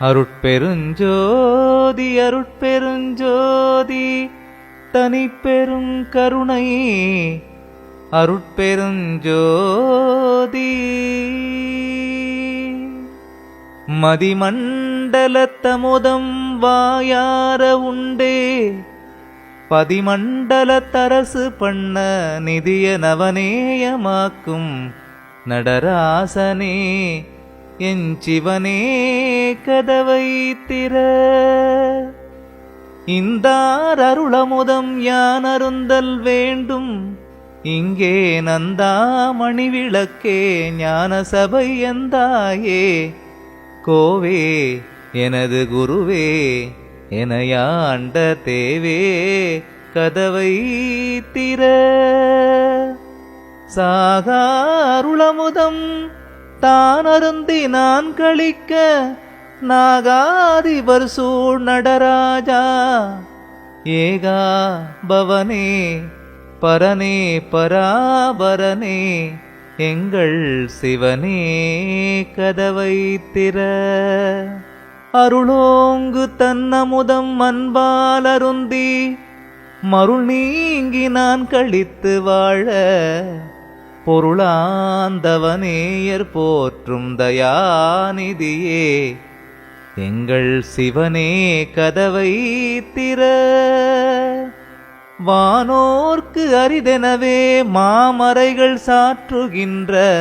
அருட்பெருஞ்சோதி அருட்பெருஞ்சோதி தனி பெரும் கருணை. அருட்பெருஞ்சோதி. மதிமண்டலத்தமுதம் வாயார உண்டே. பதிமண்டலத்தரசு பண்ண நிதிய நவநேயமாக்கும் நடராசனே. என் சிவனே கதவை திற. இந்தார் அருளமுதம் யான் அருந்தல் வேண்டும். இங்கே நந்தாமணி விளக்கே ஞான சபை எந்தாயே. கோவே எனது குருவே எனையாண்ட தேவே கதவை திற. சாகாருளமுதம் தான் அருந்தி நான் கழிக்க நாகாதிபர் சூழ் நடராஜா ஏகா பவனே பரனே பராபரனே எங்கள் சிவனே கதவை திற. அருளோங்கு தன்னமுதம் அன்பால் அருந்தி மருள் நீங்கி நான் கழித்து வாழ. பொருளாந்தவனேயர் போற்றும் தயாநிதியே. எங்கள் சிவனே கதவை திற. வானோர்க்கு அரிதெனவே மாமறைகள் சாற்றுகின்ற.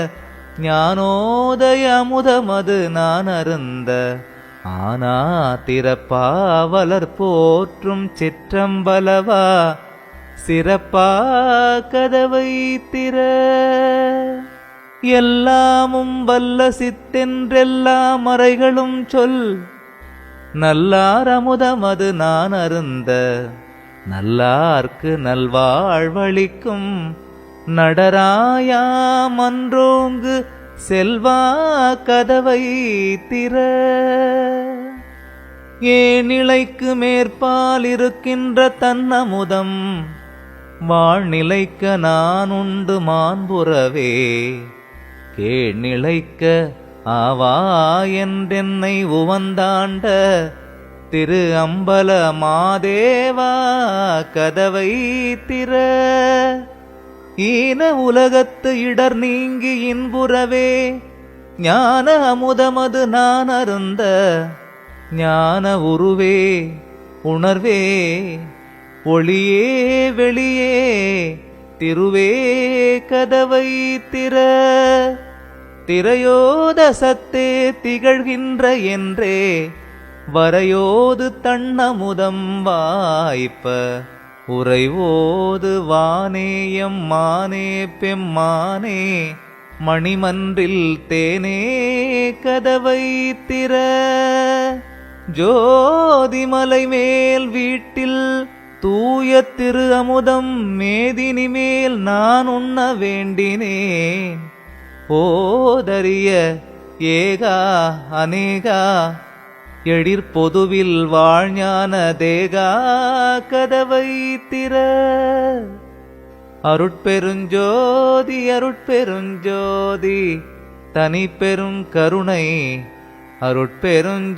ஞானோதய அமுதமது நான் அருந்த ஆனா திறப்பாவலர் போற்றும் சிற்றம்பலவா. சிறப்பா கதவை திற. எல்லாமும் வல்ல சித்தென்றெல்லா மறைகளும் சொல். நல்லார் அது நான் அருந்த. நல்லார்க்கு நல்வாழ்வளிக்கும் நடராயா மன்றோங்கு செல்வா கதவை திற. ஏனிலைக்கு மேற்பால் இருக்கின்ற தன்னமுதம். வாழ்நிலைக்க நான் உண்டு மாண்புறவே கேழ்நிலைக்க ஆவா என்றென்னை உவந்தாண்ட திரு அம்பல மாதேவா கதவை திற. ஈன உலகத்து இடர் நீங்கி இன்புறவே ஞான அமுதமது நான் அருந்த ஞான உருவே உணர்வே. ஒளியே வெளியே திருவே கதவை திற. திரையோதசத்தே திகழ்கின்ற என்றே வரையோது தன்னமுதம் வாய்ப்ப. உறைவோது வானேயம் மானே பெம்மானே மணிமன்றில் தேனே கதவை திற. ஜோதிமலை மேல் வீட்டில் தூய திரு அமுதம் மேதினி மேல் நான் உண்ண வேண்டினேன். ஓதரிய ஏகா அநேகா எழிற் பொதுவில் வாழ்ஞான தேகா கதவை திற. அருட்பெருஞ்சோதி அருட்பெருஞ்சோதி தனி பெரும் கருணை அருட்பெருஞ்சோதி.